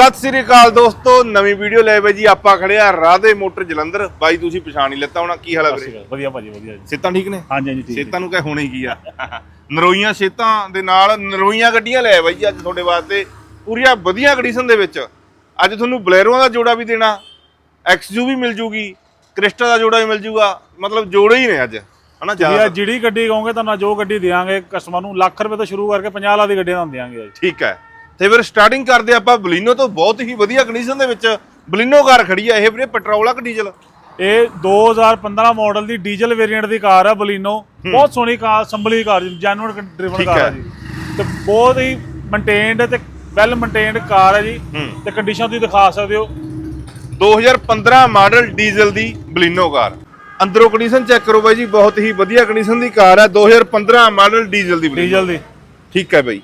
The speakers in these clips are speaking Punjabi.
ਸਤਿ ਸ੍ਰੀ ਅਕਾਲ ਦੋਸਤੋ ਨਵੀਂ ਵੀਡੀਓ ਲੈ ਬਈ ਜੀ ਆਪਾਂ ਖੜੇ ਆ ਰਾਧੇ ਮੋਟਰ ਜਲੰਧਰ। ਬਾਈ ਤੁਸੀਂ ਪਛਾਣ ਹੀ ਲਿੱਤਾ ਹੋਣਾ ਕੀ ਹਾਲ ਹੈ ਵੀਰੇ? ਵਧੀਆ ਭਾਜੀ ਵਧੀਆ ਜੀ। ਸੇਤਾਂ ਠੀਕ ਨੇ? ਹਾਂਜੀ ਹਾਂਜੀ ਠੀਕ। ਸੇਤਾਂ ਨੂੰ ਕਹੇ ਹੋਣੀ ਕੀ ਆ? ਨਰੋਈਆਂ ਸੇਤਾਂ ਦੇ ਨਾਲ ਨਰੋਈਆਂ ਗੱਡੀਆਂ ਲੈ ਬਾਈ ਜੀ ਅੱਜ ਤੁਹਾਡੇ ਵਾਸਤੇ ਪੂਰੀਆਂ ਵਧੀਆ ਕੰਡੀਸ਼ਨ ਦੇ ਵਿੱਚ। ਅੱਜ ਤੁਹਾਨੂੰ ਬਲੈਰੋਆਂ ਦਾ ਜੋੜਾ ਵੀ ਦੇਣਾ ਐਕਸਯੂ ਵੀ ਮਿਲ ਜੂਗੀ ਕ੍ਰਿਸਟਾ ਦਾ ਜੋੜਾ ਵੀ ਮਿਲ ਜੂਗਾ ਮਤਲਬ ਜੋੜੇ ਹੀ ਨੇ ਅੱਜ ਹਨਾ ਜ਼ਿਆਦਾ ਜਿਹੜੀ ਗੱਡੀ ਕਹੋਗੇ ਤੁਹਾਨੂੰ ਜੋ ਗੱਡੀ ਦੇਵਾਂਗੇ ਕਸਟਮਰ ਨੂੰ ਲੱਖ ਰੁਪਏ ਤੋਂ ਸ਼ੁਰੂ ਕਰਕੇ 50 ਲੱਖ ਦੀ ਗੱਡੀਆਂ ਤੁਹਾਨੂੰ ਦੇਵਾਂਗੇ ਠੀਕ ਹੈ। ਤੇ ਫਿਰ ਸਟਾਰਟਿੰਗ ਕਰਦੇ ਆਪਾਂ ਬਲੀਨੋ ਤੋਂ ਬਹੁਤ ਹੀ ਵਧੀਆ ਕੰਡੀਸ਼ਨ ਦੇ ਵਿੱਚ ਬਲੀਨੋ ਕਾਰ ਖੜੀ ਆ ਇਹ ਵੀਰੇ ਪੈਟਰੋਲ ਆ ਕਿ ਡੀਜ਼ਲ? ਇਹ 2015 ਮਾਡਲ ਦੀ ਡੀਜ਼ਲ ਵੇਰੀਐਂਟ ਦੀ ਕਾਰ ਹੈ ਬਲੀਨੋ। ਬਹੁਤ ਸੋਹਣੀ ਕਾਰ ਸੰਭਲੀ ਕਾਰ ਜੀ ਜੈਨੂਅਨ ਡਰਿਵਨ ਠੀਕ ਕਾਰ। ਹੈ। ਜੀ। ਤੇ ਬਹੁਤ ਹੀ ਮੇਨਟੇਨਡ ਤੇ ਵੈਲ ਮੇਨਟੇਨਡ ਕਾਰ ਹੈ ਜੀ। ਤੇ ਕੰਡੀਸ਼ਨ ਤੁਸੀਂ ਦਿਖਾ ਸਕਦੇ ਹੋ। 2015 ਮਾਡਲ ਡੀਜ਼ਲ ਦੀ ਬਲੀਨੋ ਕਾਰ। ਅੰਦਰੋਂ ਕੰਡੀਸ਼ਨ ਚੈੱਕ ਕਰੋ ਬਾਈ ਜੀ ਬਹੁਤ ਹੀ ਵਧੀਆ ਕੰਡੀਸ਼ਨ ਦੀ ਕਾਰ ਹੈ 2015 ਮਾਡਲ ਡੀਜ਼ਲ ਦੀ। ਡੀਜ਼ਲ ਦੀ। ਠੀਕ ਹੈ ਬਾਈ।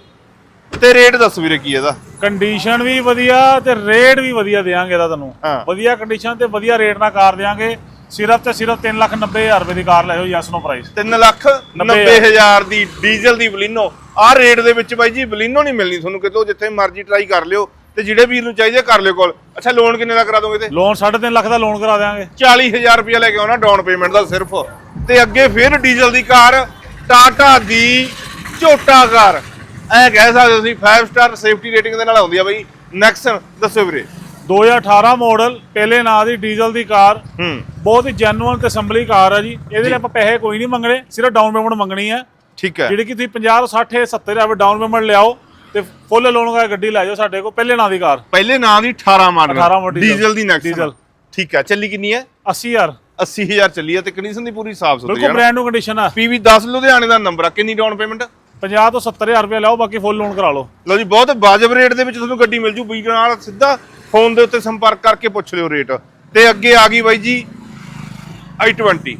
ਤੇ ਰੇਟ ਦੱਸ ਵੀਰੇ ਕੀ ਇਹਦਾ? ਕੰਡੀਸ਼ਨ ਵੀ ਵਧੀਆ ਤੇ ਰੇਟ ਵੀ ਵਧੀਆ ਦੇਵਾਂਗੇ ਇਹਦਾ ਤੁਹਾਨੂੰ ਹਾਂ। ਵਧੀਆ ਕੰਡੀਸ਼ਨ ਤੇ ਵਧੀਆ ਰੇਟ ਨਾਲ ਕਾਰ ਦੇਵਾਂਗੇ ਸਿਰਫ ਤੇ ਸਿਰਫ 3 ਲੱਖ 90 ਹਜ਼ਾਰ ਰੁਪਏ ਦੀ ਕਾਰ ਲੈ ਜਾਓ ਯੈਸ ਨੋ ਪ੍ਰਾਈਸ 3 ਲੱਖ 90 ਹਜ਼ਾਰ। ਦੀ ਡੀਜ਼ਲ ਦੀ ਬਲੀਨੋ। ਆਹ ਰੇਟ ਦੇ ਵਿੱਚ ਬਾਈ ਜੀ ਬਲੀਨੋ ਨਹੀਂ ਮਿਲਣੀ ਤੁਹਾਨੂੰ ਕਿਤੋਂ ਜਿੱਥੇ ਮਰਜ਼ੀ ਟਰਾਈ ਕਰ ਲਿਓ ਤੇ ਜਿਹੜੇ ਵੀਰ ਨੂੰ ਚਾਹੀਦੇ ਕਰ ਲਿਓ ਕੋਲ ਅੱਛਾ ਲੋਨ ਕਿੰਨੇ ਦਾ ਕਰਾ ਦੋਗੇ ਤੇ? ਲੋਨ 3.5 ਲੱਖ ਦਾ ਲੋਨ ਕਰਾ ਦੇਵਾਂਗੇ 40000 ਰੁਪਏ ਲੈ ਕੇ ਆਉਣਾ ਡਾਊਨ ਪੇਮੈਂਟ ਦਾ ਸਿਰਫ। ਤੇ ਅੱਗੇ ਫਿਰ ਡੀਜ਼ਲ ਦੀ ਕਾਰ ਟਾਟਾ ਦੀ ਝੋਟਾ ਕਾਰ। ਐ ਕਹਿ ਸਕਦੇ ਹੋ ਤੁਸੀਂ 5 ਸਟਾਰ ਸੇਫਟੀ ਰੇਟਿੰਗ ਦੇ ਨਾਲ ਆਉਂਦੀ ਆ ਬਾਈ ਨੈਕਸਨ ਦੱਸੋ ਵੀਰੇ। 2018 ਮਾਡਲ ਪਹਿਲੇ ਨਾਂ ਦੀ ਡੀਜ਼ਲ ਦੀ ਕਾਰ। ਹੂੰ। ਬਹੁਤ ਹੀ ਜੈਨੂਅਨ ਤੇ ਅਸੈਂਬਲੀ ਕਾਰ ਹੈ ਜੀ। ਇਹਦੇ ਲਈ ਆਪਾਂ ਪੈਸੇ ਕੋਈ ਨਹੀਂ ਮੰਗਣੇ ਸਿਰਫ ਡਾਊਨ ਪੇਮੈਂਟ ਮੰਗਣੀ ਹੈ ਠੀਕ ਹੈ। ਜਿਹੜੀ ਕਿ ਤੁਸੀਂ 50 60 70 ਹਜ਼ਾਰ ਡਾਊਨ ਪੇਮੈਂਟ ਲਿਆਓ ਤੇ ਫੁੱਲ ਲੋਨ ਕਰਕੇ ਗੱਡੀ ਲੈ ਜਾਓ ਸਾਡੇ ਕੋਲ ਪਹਿਲੇ ਨਾਂ ਦੀ ਕਾਰ। ਪਹਿਲੇ ਨਾਂ ਦੀ 18 ਮਾਡਲ 18 ਮਾਡਲ ਡੀਜ਼ਲ ਦੀ ਨੈਕਸਨ ਡੀਜ਼ਲ। ਠੀਕ ਹੈ ਚੱਲੀ ਕਿੰਨੀ ਹੈ? 80000 80000 ਚੱਲੀ ਹੈ ਤੇ ਕੰਡੀਸ਼ਨ ਦੀ ਪੂਰੀ ਸਾਫ਼ ਸੁਥਰੀ ਬਿਲਕੁਲ ਹੈ ਬ੍ਰਾਂਡ ਨੂੰ ਕੰਡੀਸ਼ਨ ਆ। ਪੀਵੀ 10 ਲੁਧਿਆਣੇ ਦਾ ਨੰਬਰ ਆ ਕਿੰਨੀ ਡਾਊਨ ਪੇਮੈਂਟ 50 ਤੋਂ 70000 ਰੁਪਏ ਲਿਆਓ ਬਾਕੀ ਫੁੱਲ ਲੋਨ ਕਰਾ ਲਓ। ਲਓ ਜੀ ਬਹੁਤ ਵਾਜਬ ਰੇਟ ਦੇ ਵਿੱਚ ਤੁਹਾਨੂੰ ਗੱਡੀ ਮਿਲ ਜੂ ਵੀਡੀਓ ਨਾਲ ਸਿੱਧਾ ਫੋਨ ਦੇ ਉੱਤੇ ਸੰਪਰਕ ਕਰਕੇ ਪੁੱਛ ਲਿਓ ਰੇਟ ਤੇ ਅੱਗੇ ਆ ਗਈ ਬਾਈ ਜੀ i20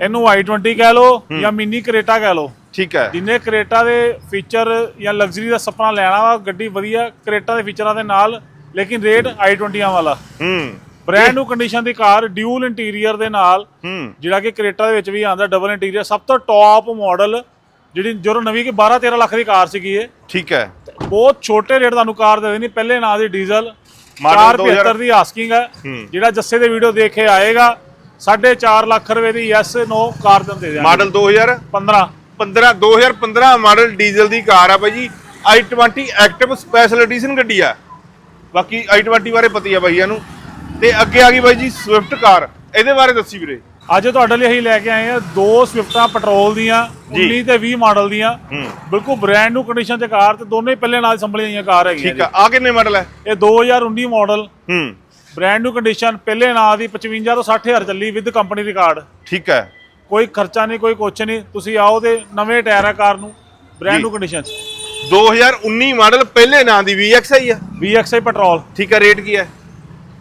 ਇਹਨੂੰ i20 ਕਹਿ ਲਓ ਜਾਂ ਮਿਨੀ ਕਰੇਟਾ ਕਹਿ ਲਓ। ਠੀਕ ਹੈ। ਜਿੰਨੇ ਕਰੇਟਾ ਦੇ ਫੀਚਰ ਜਾਂ ਲਗਜ਼ਰੀ ਦਾ ਸੁਪਨਾ ਲੈਣਾ ਵਾ ਗੱਡੀ ਵਧੀਆ ਕਰੇਟਾ ਦੇ ਫੀਚਰਾਂ ਦੇ ਨਾਲ ਲੇਕਿਨ ਰੇਟ i20 ਵਾਲਾ। ਹੂੰ। ਬ੍ਰਾਂਡ ਨੂੰ ਕੰਡੀਸ਼ਨ ਦੀ ਕਾਰ ਡਿਊਲ ਇੰਟੀਰੀਅਰ ਦੇ ਨਾਲ ਹੂੰ। ਜਿਹੜਾ ਕਿ ਕਰੇਟਾ ਦੇ ਵਿੱਚ ਵੀ ਆਉਂਦਾ ਡਬਲ ਇੰਟੀਰੀਅਰ ਸਭ ਤੋਂ ਟੌਪ ਮਾਡਲ ਜਿਹੜੀ ਜਦੋਂ ਨਵੀਂ ਕਿ 12 13 ਲੱਖ ਦੀ ਕਾਰ ਸੀਗੀ ਇਹ ਠੀਕ ਹੈ। ਬਹੁਤ ਛੋਟੇ ਰੇਟ ਤੁਹਾਨੂੰ ਕਾਰ ਦੇ ਦੇਣੀ ਪਹਿਲੇ ਨਾਂ ਦੀ ਡੀਜ਼ਲ Model 475 ਦੀ ਆਸਕਿੰਗ ਹੈ ਹੂੰ। ਜਿਹੜਾ ਜੱਸੇ ਦੇ ਵੀਡੀਓ ਦੇਖ ਕੇ ਆਏਗਾ 4.5 ਲੱਖ ਰੁਪਏ ਦੀ ਯੈਸ ਨੋ ਕਾਰ ਤੁਹਾਨੂੰ ਦੇ ਮਾਡਲ 2015 15 2015 ਮਾਡਲ ਡੀਜ਼ਲ ਦੀ ਕਾਰ ਆ ਬਾਈ ਜੀ। i20 ਐਕਟਿਵ ਸਪੈਸ਼ਲ ਐਡੀਸ਼ਨ ਗੱਡੀ ਆ। ਬਾਕੀ i20 ਬਾਰੇ ਪਤੀ ਆ ਬਾਈਆਂ ਨੂੰ ਤੇ ਅੱਗੇ ਆ ਗਈ ਬਾਈ ਜੀ ਸਵਿਫਟ ਕਾਰ। ਇਹਦੇ ਬਾਰੇ ਦੱਸੀ ਵੀਰੇ। ਅੱਜ ਤੁਹਾਡੇ ਲਈ ਅਸੀਂ ਲੈ ਕੇ ਆਏ ਆ ਦੋ ਸਵਿਫਟਾਂ ਪੈਟਰੋਲ ਦੀਆਂ ਜੀ। 19 ਤੇ 20 ਮਾਡਲ ਦੀਆਂ। ਬਿਲਕੁਲ ਬ੍ਰਾਂਡ ਨੂੰ ਕੰਡੀਸ਼ਨ ਤੇ ਕਾਰ ਤੇ ਦੋਨੇ ਪਹਿਲੇ ਨਾਲ ਸੰਭਲੀਆਂ ਹੋਈਆਂ ਕਾਰ ਹੈਗੀਆਂ ਠੀਕ ਆ। ਆ ਕਿੰਨੇ ਮਾਡਲ ਹੈ। ਇਹ 2019 ਮਾਡਲ ਹੂੰ। ਬ੍ਰਾਂਡ ਨੂੰ ਕੰਡੀਸ਼ਨ ਪਹਿਲੇ ਨਾਂ ਦੀ 55 ਤੋਂ 60000 ਚੱਲੀ ਵਿਦ ਕੰਪਨੀ ਰਿਕਾਰਡ ਠੀਕ ਹੈ ਕੋਈ ਖਰਚਾ ਨਹੀਂ ਕੋਈ ਕੁਛ ਨਹੀਂ। ਤੁਸੀਂ ਆਓ ਤੇ ਨਵੇਂ ਟਾਇਰ ਆ ਕਾਰ ਨੂੰ ਬ੍ਰਾਂਡ ਜੀ। ਨੂੰ ਕੰਡੀਸ਼ਨ 'ਚ। 2019 ਮਾਡਲ ਪਹਿਲੇ ਨਾਂ ਦੀ VXI ਆ। VXI petrol. ਠੀਕ ਹੈ ਰੇਟ ਕੀ ਹੈ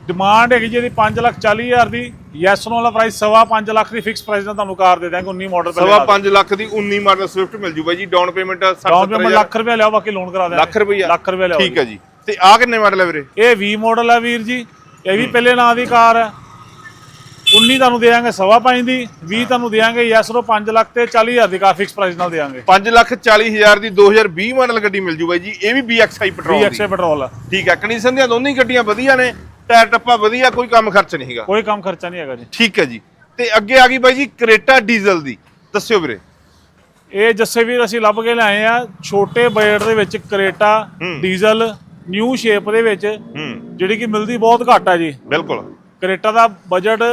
ਡਿਮਾਂਡ ਹੈਗੀ ਜਿਹਦੀ 5 ਲੱਖ 40 ਹਜ਼ਾਰ ਦੀ। ਯੈਸ ਨੋ ਵਾਲਾ ਪ੍ਰਾਈਸ ਸਵਾ 5 ਲੱਖ ਦੀ ਫਿਕਸ ਪ੍ਰਾਈਸ ਨਾਲ ਤੁਹਾਨੂੰ ਕਾਰ ਦੇ ਦਾਂਗੇ 19 ਮਾਡਲ ਸਵਾ 5 ਲੱਖ ਦੀ 19 ਮਾਡਲ ਸਵਿਫਟ ਮਿਲ ਜੂ ਬਾਈ ਜੀ down payment 60 down payment lakh ਰੁਪਏ ਲਿਆਓ ਬਾਕੀ ਲੋਨ ਕਰਾ ਦਿਆਂਗੇ। ਲੱਖ ਰੁਪਈਆ ਲੱਖ ਰੁਪਏ ਲਿਆਓ ਠੀਕ ਹੈ ਜੀ। ਤੇ ਆ ਕਿੰਨੇ ਮਾਡਲ ਹੈ ਵੀਰੇ? ਇਹ 20 ਮਾਡਲ ਹੈ ਵੀਰ ਜੀ। ਇਹ ਵੀ ਪਹਿਲੇ ਨਾਂ ਦੀ ਕਾਰ ਹੈ 19 ਤੁਹਾਨੂੰ ਦੇਵਾਂਗੇ ਸਵਾ ਪੰਜ ਦੀ 20 ਤੁਹਾਨੂੰ ਦੇਵਾਂਗੇ ਯੈਸ ਨੋ 5 ਲੱਖ ਤੇ 40 ਹਜ਼ਾਰ ਦੀ ਕਾਰ ਫਿਕਸ ਪ੍ਰਾਈਸ ਨਾਲ ਦੇਵਾਂਗੇ 5 ਲੱਖ 40 ਹਜ਼ਾਰ ਦੀ 2020 ਮਾਡਲ ਗੱਡੀ ਮਿਲ ਜੂ ਬਾਈ ਜੀ। ਇਹ ਵੀ BXI ਪੈਟਰੋਲ ਦੀ। ਪੈਟਰੋਲ ਠੀਕ ਹੈ ਕੰਡੀਸ਼ਨ ਦੀਆਂ ਦੋਨੇ ਹੀ ਗੱਡੀਆਂ ਵਧੀਆ ਨੇ। ਟਾਇਰ ਟੱਪਾ ਵਧੀਆ ਕੋਈ ਕੰਮ ਖਰਚ ਨਹੀਂ ਹੈਗਾ। ਕੋਈ ਕੰਮ ਖਰਚਾ ਨਹੀਂ ਹੈਗਾ ਜੀ। ਠੀਕ ਹੈ ਜੀ। ਤੇ ਅੱਗੇ ਆ ਗਈ ਬਾਈ ਜੀ ਕਰੇਟਾ ਡੀਜ਼ਲ ਦੀ। ਦੱਸਿਓ ਵੀਰੇ। ਇਹ ਜੱਸੇ ਵੀਰ ਅਸੀਂ ਲੱਭ ਕੇ ਲਿਆਏ ਆ। ਛੋਟੇ ਬਜਟ ਦੇ ਵਿੱਚ ਕਰੇਟਾ ਡੀਜ਼ਲ ਨਿਊ ਸ਼ੇਪ ਦੇ ਵਿੱਚ ਜਿਹੜੀ ਕਿ ਮਿਲਦੀ ਬਹੁਤ ਘੱਟ ਹੈ ਜੀ। ਬਿਲਕੁਲ। ਕਰੇਟਾ ਦਾ ਬਜਟ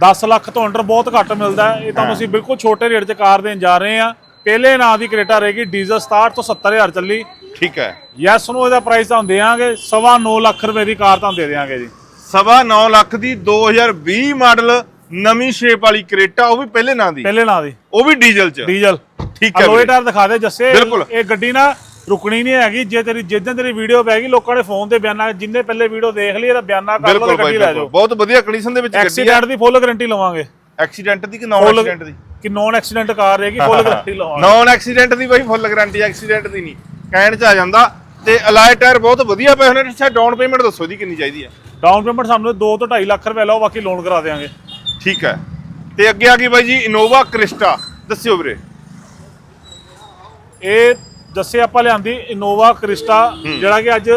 10 ਲੱਖ ਤੋਂ ਅੰਡਰ ਬਹੁਤ ਘੱਟ ਮਿਲਦਾ ਇਹ ਤੁਹਾਨੂੰ ਅਸੀਂ ਬਿਲਕੁਲ ਛੋਟੇ ਰੇਟ 'ਚ ਕਾਰ ਦੇਣ ਜਾ ਰਹੇ ਆ ਪਹਿਲੇ ਨਾਂ ਦੀ ਕਰੇਟਾ ਰਹੇਗੀ ਡੀਜ਼ਲ 67 ਤੋਂ 70000 ਚੱਲੀ। ਠੀਕ ਹੈ। ਯੈਸ ਨੂੰ ਇਹਦਾ ਪ੍ਰਾਈਸ ਤੁਹਾਨੂੰ ਦੇਵਾਂਗੇ। ਸਵਾ 9 ਲੱਖ ਰੁਪਏ ਦੀ ਕਾਰ ਤੁਹਾਨੂੰ ਦੇ ਦੇਵਾਂਗੇ ਜੀ। ਸਵਾ 9 ਲੱਖ ਦੀ 2020 ਮਾਡਲ ਨਵੀਂ ਸ਼ੇਪ ਵਾਲੀ ਕਰੇਟਾ ਉਹ ਵੀ ਪਹਿਲੇ ਨਾਂ ਦੀ? ਪਹਿਲੇ ਨਾਂ ਦੀ। ਉਹ ਵੀ ਡੀਜ਼ਲ ਚ? ਡੀਜ਼ਲ। ਠੀਕ ਹੈ ਵੀਰੇ। ਟਾਇਰ ਦਿਖਾ ਦੇ ਜੱਸੇ। ਇਹ ਗੱਡੀ ਨਾ ਰੁਕਣੀ ਨਹੀਂ ਹੈਗੀ। ਜੇ ਤੇਰੀ ਜਿੱਦਾਂ ਤੇਰੀ ਵੀਡੀਓ ਪੈ ਗਈ ਲੋਕਾਂ ਨੇ ਫੋਨ ਤੇ ਬਿਆਨਾ ਜਿੰਨੇ ਪਹਿਲੇ ਵੀਡੀਓ ਦੇਖ ਲਈ ਇਹਦਾ ਬਿਆਨਾ ਕਰ ਲਓ ਤੇ ਗੱਡੀ ਲੈ। ਜਾਓ। ਬਹੁਤ ਵਧੀਆ ਕੰਡੀਸ਼ਨ ਦੇ ਵਿੱਚ ਗੱਡੀ ਹੈ ਐਕਸੀਡੈਂਟ ਦੀ ਫੁੱਲ ਗਾਰੰਟੀ ਲਵਾਂਗੇ। ਐਕਸੀਡੈਂਟ ਦੀ ਕਿ ਨੌਨ ਐਕਸੀਡੈਂਟ ਦੀ? ਕਿ ਨੋਨ ਐਕਸੀਡੈਂਟ ਕਾਰ ਰਹੇਗੀ ਫੁੱਲ ਗਾਰੰਟੀ ਲਵਾਂਗੇ। ਨੌਨ ਐਕਸੀਡੈਂਟ ਦੀ ਬਾਈ ਫੁੱਲ ਗਾਰੰਟੀ ਐਕਸੀਡੈਂਟ ਦੀ ਨਹੀਂ। ਕਹਿਣ ਚ ਆ ਜਾਂਦਾ ਤੇ ਅਲਾਈ ਟਾਇਰ ਬਹੁਤ ਵਧੀਆ ਪਏ ਹੋਣੇ ਅੱਛਾ ਡਾਊਨ ਪੇਮੈਂਟ ਦੱਸੋ ਜੀ ਕਿੰਨੀ ਚਾਹੀਦੀ ਹੈ? ਡਾਊਨ ਪੇਮੈਂਟ ਸਾਨੂੰ 2 ਤੋਂ 2.5 ਲੱਖ ਰੁਪਏ ਲਾਓ ਬਾਕੀ ਲੋਨ ਕਰਾ ਦੇਵਾਂਗੇ ਠੀਕ ਹੈ। ਤੇ ਅੱਗੇ ਆ ਗਈ ਬਾਈ ਜੀ ਇਨੋਵਾ ਕ੍ਰਿਸਟਾ ਦੱਸਿਓ ਵੀਰੇ। ਇਹ ਦੱਸੇ ਆਪਾਂ ਲਿਆਂਦੀ ਇਨੋਵਾ ਕ੍ਰਿਸਟਾ ਜਿਹੜਾ ਕਿ ਅੱਜ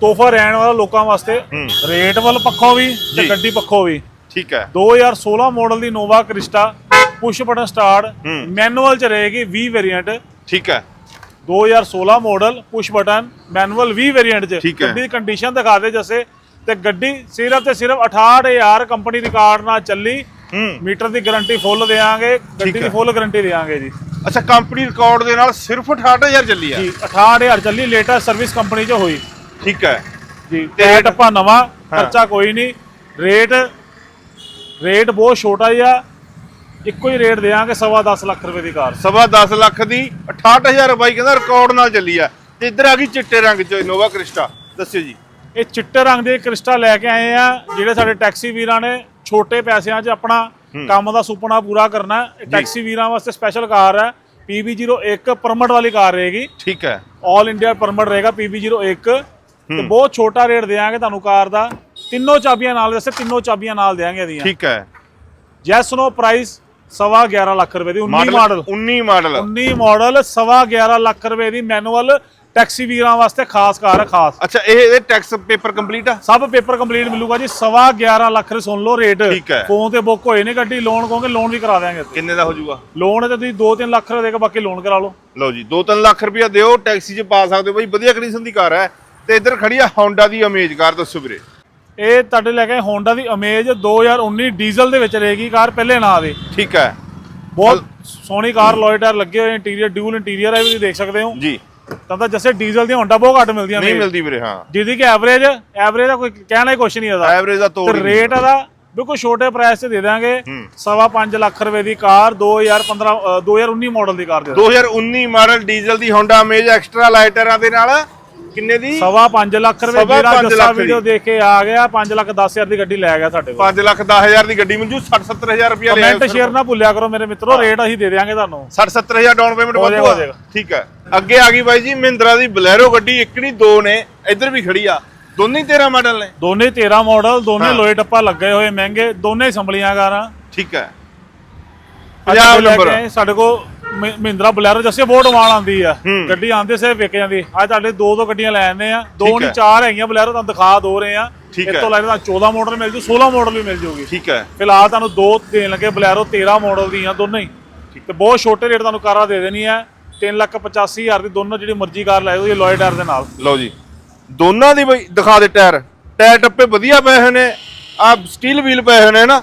ਤੋਹਫਾ ਰਹਿਣ ਵਾਲਾ ਲੋਕਾਂ ਵਾਸਤੇ। ਰੇਟ ਵੱਲ ਪੱਖੋਂ ਵੀ। ਤੇ ਗੱਡੀ ਪੱਖੋਂ ਵੀ। ਠੀਕ ਹੈ। 2016 ਮਾਡਲ ਦੀ Innova Crysta push button start. Manual ਚ ਰਹੇਗੀ 20 ਵੇਰੀਐਂਟ ਠੀਕ ਹੈ। 2016 model push button manual 20 variant ਚ। ਠੀਕ ਹੈ। ਗੱਡੀ ਦੀ ਕੰਡੀਸ਼ਨ ਦਿਖਾ ਦੇ ਜੈਸੇ। ਤੇ ਗੱਡੀ ਸਿਰਫ ਤੇ ਸਿਰਫ 68000 ਕੰਪਨੀ ਰਿਕਾਰਡ ਨਾਲ ਚੱਲੀ। ਹੂੰ। ਮੀਟਰ ਦੀ ਗਾਰੰਟੀ ਫੁੱਲ ਦੇਾਂਗੇ ਗੱਡੀ ਹੈ। ਦੀ ਫੁੱਲ ਗਾਰੰਟੀ ਦੇਾਂਗੇ ਜੀ। ਅੱਛਾ ਕੰਪਨੀ ਰਿਕਾਰਡ ਦੇ ਨਾਲ ਸਿਰਫ 68000 ਚੱਲੀ ਆ ਜੀ 68000 ਚੱਲੀ ਲੇਟੈਸਟ ਸਰਵਿਸ ਕੰਪਨੀ ਚ ਹੋਈ। ਠੀਕ ਹੈ। ਜੀ ਤੇ ਰੇਟ ਆਪਾਂ ਨਵਾਂ ਖਰਚਾ ਕੋਈ ਨਹੀਂ। ਰੇਟ ਰੇਟ ਬਹੁਤ ਛੋਟਾ ਜਿਹਾ। ਇੱਕੋ ਹੀ ਰੇਟ ਦੇਾਂਗੇ ਸਵਾ 10 ਲੱਖ ਰੁਪਏ ਦੀ ਕਾਰ। ਸਵਾ 10 ਲੱਖ ਦੀ 68000 ਬਾਈ ਕਹਿੰਦਾ ਰਿਕਾਰਡ ਨਾਲ ਚੱਲੀ ਆ। ਤੇ ਇੱਧਰ ਆ ਗਈ ਚਿੱਟੇ ਰੰਗ ਚ ਇਨੋਵਾ ਕ੍ਰਿਸਟਾ। ਦੱਸਿਓ ਜੀ। ਇਹ ਚਿੱਟੇ ਰੰਗ ਦੇ ਕ੍ਰਿਸਟਲ ਲੈ ਕੇ ਆਏ ਆ ਜਿਹੜੇ ਸਾਡੇ ਟੈਕਸੀ ਵੀਰਾਂ ਨੇ ਛੋਟੇ ਪੈਸਿਆਂ 'ਚ ਆਪਣਾ ਕੰਮ ਦਾ ਸੁਪਨਾ ਪੂਰਾ ਕਰਨਾ। ਹੈ। ਟੈਕਸੀ ਵੀਰਾਂ ਵਾਸਤੇ ਸਪੈਸ਼ਲ ਕਾਰ ਹੈ PB01 ਪਰਮਿਟ ਵਾਲੀ ਕਾਰ ਰਹੇਗੀ। ਠੀਕ ਹੈ। 올 ਇੰਡੀਆ ਪਰਮਿਟ ਰਹੇਗਾ PB01 ਤੇ ਬਹੁਤ ਛੋਟਾ ਰੇਟ ਦੇਾਂਗੇ ਤੁਹਾਨੂੰ ਕਾਰ ਦਾ। ਤਿੰਨੋਂ ਚਾਬੀਆਂ ਨਾਲ ਦੱਸੇ ਤਿੰਨੋਂ ਚਾਬੀਆਂ ਨਾਲ ਦੇਾਂਗੇ ਇਹਦੀਆਂ। ਠੀਕ ਹੈ। ਜੈਸ ਨੋ ਪ੍ਰਾਈਸ ਸਵਾ 11 ਲੱਖ ਰੁਪਏ ਦੀ 19 ਮਾਡਲ 19 ਮਾਡਲ। 19 ਮਾਡਲ ਸਵਾ 11 ਲੱਖ ਰੁਪਏ ਦੀ ਮੈਨੂਅਲ ਟੈਕਸੀ ਵੀਰਾਂ ਵਾਸਤੇ ਖਾਸ ਕਾਰ ਹੈ ਖਾਸ। ਅੱਛਾ ਇਹ ਇਹਦੇ ਟੈਕਸ ਪੇਪਰ ਕੰਪਲੀਟ ਆ? ਸਭ ਪੇਪਰ ਕੰਪਲੀਟ ਮਿਲੂਗਾ ਜੀ ਸਵਾ 11 ਲੱਖ ਰੁਪਏ ਸੁਣ ਲਓ ਰੇਟ। ਫੋਨ ਤੇ ਬੁੱਕ ਹੋਏ ਨੇ ਗੱਡੀ ਲੋਨ ਕਹੋਗੇ ਲੋਨ ਵੀ ਕਰਾ ਦਿਆਂਗੇ ਕਿੰਨੇ ਦਾ ਹੋ ਜਾਊਗਾ? ਲੋਨ ਤੇ ਤੁਸੀਂ 2-3 ਲੱਖ ਰੁਪਏ ਦੇ ਕੇ ਬਾਕੀ ਲੋਨ ਕਰਾ ਲਓ। ਲਓ ਜੀ 2-3 ਲੱਖ ਰੁਪਇਆ ਦਿਓ ਟੈਕਸੀ 'ਚ ਪਾ ਸਕਦੇ ਹੋ। ਬਾਈ ਵਧੀਆ ਕੰਡੀਸ਼ਨ ਦੀ ਕਾਰ ਹੈ। ਤੇ ਇੱਧਰ ਖੜੀ ਆ Honda ਦੀ ਅਮੇਜ ਕਾਰ ਦੱਸੋ ਵੀਰੇ। ਇਹ ਤੁਹਾਡੇ ਲੈ ਕੇ ਹੋਂਡਾ ਦੀ ਅਮੇਜ 2019 ਡੀਜ਼ਲ ਦੇ ਵਿੱਚ ਰਹੇਗੀ ਕਾਰ ਪਹਿਲੇ ਨਾਂ ਦੀ। ਠੀਕ ਹੈ। ਬਹੁਤ ਸੋਹਣੀ ਕਾਰ ਲੋਏ ਟਾਇਰ ਲੱਗੇ ਹੋਏ ਇੰਟੀਰੀਅਰ ਡਿਊਲ ਇੰਟੀਰੀਅਰ ਹੈ ਵੀ ਤੁਸੀਂ ਦੇਖ ਸਕਦੇ ਹੋ। ਜੀ। ਤਾਂ ਤਾਂ ਜੈਸੇ ਡੀਜ਼ਲ ਦੀਆਂ ਹੋਂਡਾ ਬਹੁਤ ਘੱਟ ਮਿਲਦੀਆਂ ਨਹੀਂ ਮਿਲਦੀ ਵੀਰੇ ਹਾਂ। ਜਿਹਦੀ ਕਿ ਐਵਰੇਜ ਐਵਰੇਜ ਦਾ ਕੋਈ ਕਹਿਣਾ ਹੀ ਕੁਛ ਨਹੀਂ ਇਹਦਾ। ਐਵਰੇਜ ਦਾ ਤੋੜ। ਰੇਟ ਇਹਦਾ ਬਿਲਕੁਲ ਛੋਟੇ ਪ੍ਰਾਈਸ ਤੇ ਦੇ ਦਾਂਗੇ ਹੂੰ। ਸਵਾ 5 ਲੱਖ ਰੁਪਏ ਦੀ ਕਾਰ 2015 ਅ, 2019 ਮਾਡਲ ਦੀ ਕਾਰ ਦੇ ਦਾਂਗੇ 2019 ਮਾਡਲ ਡੀਜ਼ਲ ਦੀ Honda ਅਮੇਜ ਐਕਸਟਰਾ ਲਾਈਟਰਾਂ ਦੇ ਨਾਲ ਕਿੰਨੇ ਦੀ? ਸਵਾ 5 ਲੱਖ ਰੁਪਏ ਸਵਾ ਜਿਹੜਾ ਪੰਜ ਜੱਸਾ ਲੱਖ ਦੀ। ਵੀਡੀਓ ਦੇਖ ਕੇ ਆ ਗਿਆ 5 ਲੱਖ 10 ਹਜ਼ਾਰ ਦੀ ਗੱਡੀ ਲੈ ਗਿਆ ਸਾਡੇ ਕੋਲ। 5 ਲੱਖ 10000 ਦੀ ਗੱਡੀ ਮਨਜੂ 60 70000 ਰੁਪਇਆ ਲਿਆ ਕਮੈਂਟ ਸ਼ੇਅਰ ਨਾ ਭੁੱਲਿਆ ਕਰੋ ਮੇਰੇ ਮਿੱਤਰੋ ਰੇਟ ਅਸੀਂ ਦੇ ਦਿਆਂਗੇ ਤੁਹਾਨੂੰ। 60 70000 ਡਾਊਨ ਪੇਮੈਂਟ ਹੋ ਜਾਏਗਾ, ਹੋ ਜਾਏਗਾ। ਠੀਕ ਹੈ। ਅੱਗੇ ਆ ਗਈ ਬਾਈ ਜੀ ਮਹਿੰਦਰਾ ਦੀ ਬਲੈਰੋ ਗੱਡੀ ਇੱਕ ਨਹੀਂ ਦੋ ਨੇ ਇੱਧਰ ਵੀ ਖੜੀ ਆ। ਦੋਨੇ ਹੀ 13 ਮਾਡਲ ਨੇ। ਦੋਨੇ 13 ਮਾਡਲ ਦੋਨੇ ਹਾਂ। ਲੋਏ ਟੱਪਾ ਲੱਗੇ ਹੋਏ ਮਹਿੰਗੇ ਦੋਨੇ ਸੰਭਲੀਆਂ ਕਾਰਾਂ। ਠੀਕ ਹੈ। ਪੰਜਾਬ ਨੰਬਰ ਸਾਡੇ ਕੋਲ ਮਹਿੰਦਰਾ ਬਲੈਰੋ ਜੱਸੇ ਬਹੁਤ ਡਿਮਾਂਡ ਆਉਂਦੀ ਆ। ਹੂੰ। ਗੱਡੀ ਆਂਦੇ ਸੇ ਵਿਕ ਜਾਂਦੀ। ਅੱਜ ਤੁਹਾਡੇ ਦੋ ਦੋ ਗੱਡੀਆਂ ਲੈ ਆਂਦੇ ਆ। ਦੋ ਨਹੀਂ ਹੈ। ਚਾਰ ਹੈਗੀਆਂ ਬਲੈਰੋ ਤੁਹਾਨੂੰ ਦਿਖਾ ਦੋ ਰਹੇ ਆ। ਠੀਕ ਇਸ ਹੈ। ਤੋਂ ਲੈ ਕੇ ਤੁਹਾਨੂੰ 14 ਮਾਡਲ ਮਿਲ ਜੂ 16 ਮਾਡਲ ਵੀ ਮਿਲ ਜੂਗੀ। ਠੀਕ ਹੈ। ਫਿਲਹਾਲ ਤੁਹਾਨੂੰ ਦੋ ਦੇਣ ਲੱਗੇ ਬਲੈਰੋ 13 ਮਾਡਲ ਦੀਆਂ ਦੋਨੇ ਹੀ। ਤੇ ਬਹੁਤ ਛੋਟੇ ਰੇਟ ਤੁਹਾਨੂੰ ਕਾਰਾਂ ਦੇ ਦੇਣੀ ਆ। 3 ਲੱਖ 85 ਹਜ਼ਾਰ ਦੀ ਦੋਨੋਂ ਜਿਹੜੀ ਮਰਜ਼ੀ ਕਾਰ ਲੈ ਜਾਓ ਲੋਏ ਟਾਇਰ ਦੇ ਨਾਲ। ਲਓ ਜੀ। ਦੋਨਾਂ ਦੀ ਬਈ ਦਿਖਾ ਦੇ ਟਾਇਰ। ਟਾਇਰ ਟੱਪੇ ਵਧੀਆ ਪਏ ਹੋਏ ਨੇ। ਆ ਸਟੀਲ ਵੀਲ ਪਏ ਹੋਏ ਨੇ ਨਾ।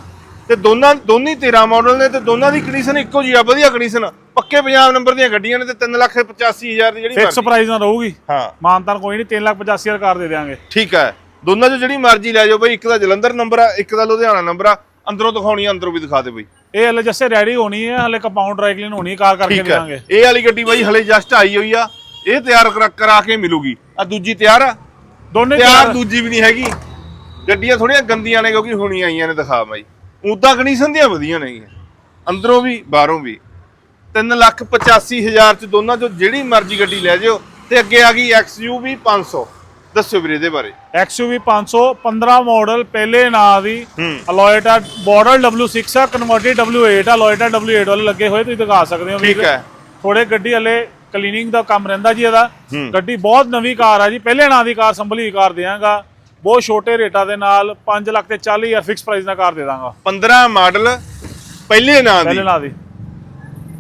ਤੇ ਦੋਨਾਂ ਦੋਨੀ 13 ਮਾਡਲ ਨੇ ਤੇ ਦੋਨਾਂ ਦੀ ਕੰਡੀਸ਼ਨ ਇੱਕੋ ਜਿਹੀ ਆ ਵਧੀਆ ਕੰਡੀਸ਼ਨ ਪੱਕੇ ਪੰਜਾਬ ਨੰਬਰ ਦੀਆਂ ਗੱਡੀਆਂ ਨੇ ਤੇ 3 ਲੱਖ 85000 ਦੀ ਜਿਹੜੀ ਫਿਕਸ ਪ੍ਰਾਈਸ ਨਾਲ ਰਹੂਗੀ। ਹਾਂ। ਮਾਨਤਾਨ ਕੋਈ ਨਹੀਂ 3 ਲੱਖ 85 ਹਜ਼ਾਰ ਕਾਰ ਦੇ ਦੇਵਾਂਗੇ ਠੀਕ ਹੈ ਦੋਨਾਂ ਚੋਂ ਜਿਹੜੀ ਮਰਜ਼ੀ ਲੈ ਜਾਓ ਬਈ ਇੱਕ ਦਾ ਜਲੰਧਰ ਨੰਬਰ ਆ ਇੱਕ ਦਾ ਲੁਧਿਆਣਾ ਨੰਬਰ ਆ। ਅੰਦਰੋਂ ਦਿਖਾਉਣੀ ਆ ਅੰਦਰੋਂ ਵੀ ਦਿਖਾ ਦੇ ਬਈ। ਇਹ ਹਲੇ ਜੱਸੇ ਰੈਡੀ ਹੋਣੀ ਹੈ ਹਲੇ ਕੰਪਾਊਂਡ ਡਰਾਈਕਲੀਨ ਹੋਣੀ ਕਾਰ ਕਰਕੇ ਦੇਵਾਂਗੇ ਇਹ ਵਾਲੀ ਗੱਡੀ ਬਾਈ ਹਲੇ ਜਸਟ ਆਈ ਹੋਈ ਆ। ਇਹ ਤਿਆਰ ਕਰਾ- ਕੇ ਮਿਲੂਗੀ। ਆ ਦੂਜੀ ਤਿਆਰ ਆ। ਦੋਨੇ ਤਿਆਰ ਤਿਆਰ ਦੂਜੀ ਵੀ ਨਹੀਂ ਹੈਗੀ। ਗੱਡੀਆਂ ਥੋੜੀਆਂ ਗੰਦੀਆਂ ਨੇ ਕਿਉਂਕਿ ਹੁਣੀ ਆਈਆਂ ਨੇ ਦਿਖਾ ਬਾਈ। ਉਦਾਂ ਕੰਡੀਸ਼ਨ ਦੀਆਂ ਵਧੀਆ ਨੇਗੀਆਂ। ਅੰਦਰੋਂ ਵੀ ਬਾਹਰੋਂ ਵੀ। 3 ਲੱਖ 85 ਹਜ਼ਾਰ ਚ ਦੋਨਾਂ ਚੋਂ ਜਿਹੜੀ ਮਰਜ਼ੀ ਗੱਡੀ ਲੈ ਜਿਓ ਤੇ ਅੱਗੇ ਆ ਗਈ XUV 500 ਦੱਸਿਓ ਵੀਰੇ ਇਹਦੇ ਬਾਰੇ। XUV 500 15 ਮਾਡਲ ਪਹਿਲੇ ਨਾਂ ਦੀ। ਅਲੋਇਟਾ ਬਾਰਡਰ W6 ਆ ਕਨਵਰਟਡ W8 ਆ ਅਲੋਇਟਾ W8 ਵਾਲੇ ਲੱਗੇ ਹੋਏ ਤੁਸੀਂ ਦਿਖਾ ਸਕਦੇ ਹੋ ਠੀਕ। ਹੈ। ਥੋੜੇ ਗੱਡੀ ਹਲੇ ਕਲੀਨਿੰਗ ਦਾ ਕੰਮ ਰਹਿੰਦਾ ਜੀ ਇਹਦਾ। ਗੱਡੀ ਬਹੁਤ ਨਵੀਂ ਕਾਰ ਆ ਜੀ ਪਹਿਲੇ ਨਾਂ ਦੀ ਕਾਰ ਸੰਭਲੀ ਕਾਰ ਦਿਆਂਗਾ। ਬਹੁਤ ਛੋਟੇ ਰੇਟਾਂ ਦੇ ਨਾਲ 5 ਲੱਖ ਤੇ 40 ਹਜ਼ਾਰ ਫਿਕਸ ਪ੍ਰਾਈਸ ਨਾਲ ਕਾਰ ਦੇ ਦਾਂਗਾ। 15 ਮਾਡਲ ਪਹਿਲੇ ਨਾਂ ਦੀ। ਪਹਿਲੇ ਨਾਂ ਦੀ।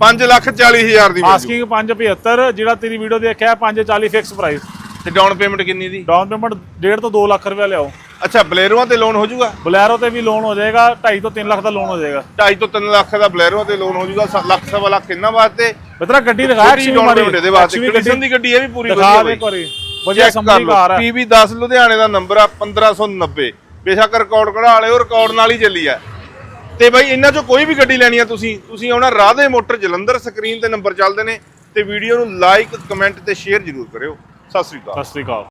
5 ਲੱਖ 40 ਹਜ਼ਾਰ ਦੀ ਮਿਲ ਜੂ। ਆਸਕਿੰਗ 575 ਜਿਹੜਾ ਤੇਰੀ ਵੀਡੀਓ ਦੇਖਿਆ 540 ਫਿਕਸ ਪ੍ਰਾਈਸ ਤੇ ਡਾਊਨ ਪੇਮੈਂਟ ਕਿੰਨੀ ਦੀ? ਡਾਊਨ ਪੇਮੈਂਟ 1.5 ਤੋਂ 2 ਲੱਖ ਰੁਪਏ ਲਿਆਓ। ਅੱਛਾ ਬਲੇਰੋਆਂ ਤੇ ਲੋਨ ਹੋ ਜਾਊਗਾ ਬਲੈਰੋ ਤੇ ਵੀ ਲੋਨ ਹੋ ਜਾਏਗਾ 2.5 ਤੋਂ 3 ਲੱਖ ਦਾ ਲੋਨ ਹੋ ਜਾਏਗਾ। 2.5 ਤੋਂ 3 ਲੱਖ ਦਾ ਬਲੇਰੋਆਂ ਤੇ ਲੋਨ ਹੋ ਜਾਊਗਾ ਲੱਖ ਸਵਾ ਲੱਖ ਇਹਨਾਂ ਵਾਸਤੇ? ਬਤਰਾ ਗੱਡੀ ਦਿਖਾ ਡਾਊਨ ਪੇਮੈਂਟ ਇਹਦੇ ਵਾਸਤੇ। ਕੰਡੀਸ਼ਨ ਦੀ ਗੱਡੀ ਇਹ ਵੀ ਪੂਰੀ ਦਿਖਾ ਵਧੀਆ ਦੇ ਬਈ ਇੱਕ ਵਾਰੀ। ਵਧੀਆ ਚੈੱਕ ਕਰ ਹੈ ਪੀਬੀ 10 ਲੁਧਿਆਣੇ ਦਾ ਨੰਬਰ ਆ 1590 ਬੇਸ਼ੱਕ ਰਿਕਾਰਡ ਕਢਾ ਲਿਓ ਰਿਕਾਰਡ ਨਾਲ ਹੀ ਚੱਲੀ ਆ। ਤੇ ਬਾਈ ਇਹਨਾਂ ਚੋਂ ਕੋਈ ਵੀ ਗੱਡੀ ਲੈਣੀ ਆ ਤੁਸੀਂ ਤੁਸੀਂ ਆਉਣਾ ਰਾਧੇ ਮੋਟਰ ਜਲੰਧਰ ਸਕਰੀਨ ਤੇ ਨੰਬਰ ਚੱਲਦੇ ਨੇ ਤੇ ਵੀਡੀਓ ਨੂੰ ਲਾਈਕ ਕਮੈਂਟ ਤੇ ਸ਼ੇਅਰ ਜ਼ਰੂਰ ਕਰਿਓ। ਸਤਿ ਸ੍ਰੀ ਅਕਾਲ। ਸਤਿ ਸ੍ਰੀ ਅਕਾਲ।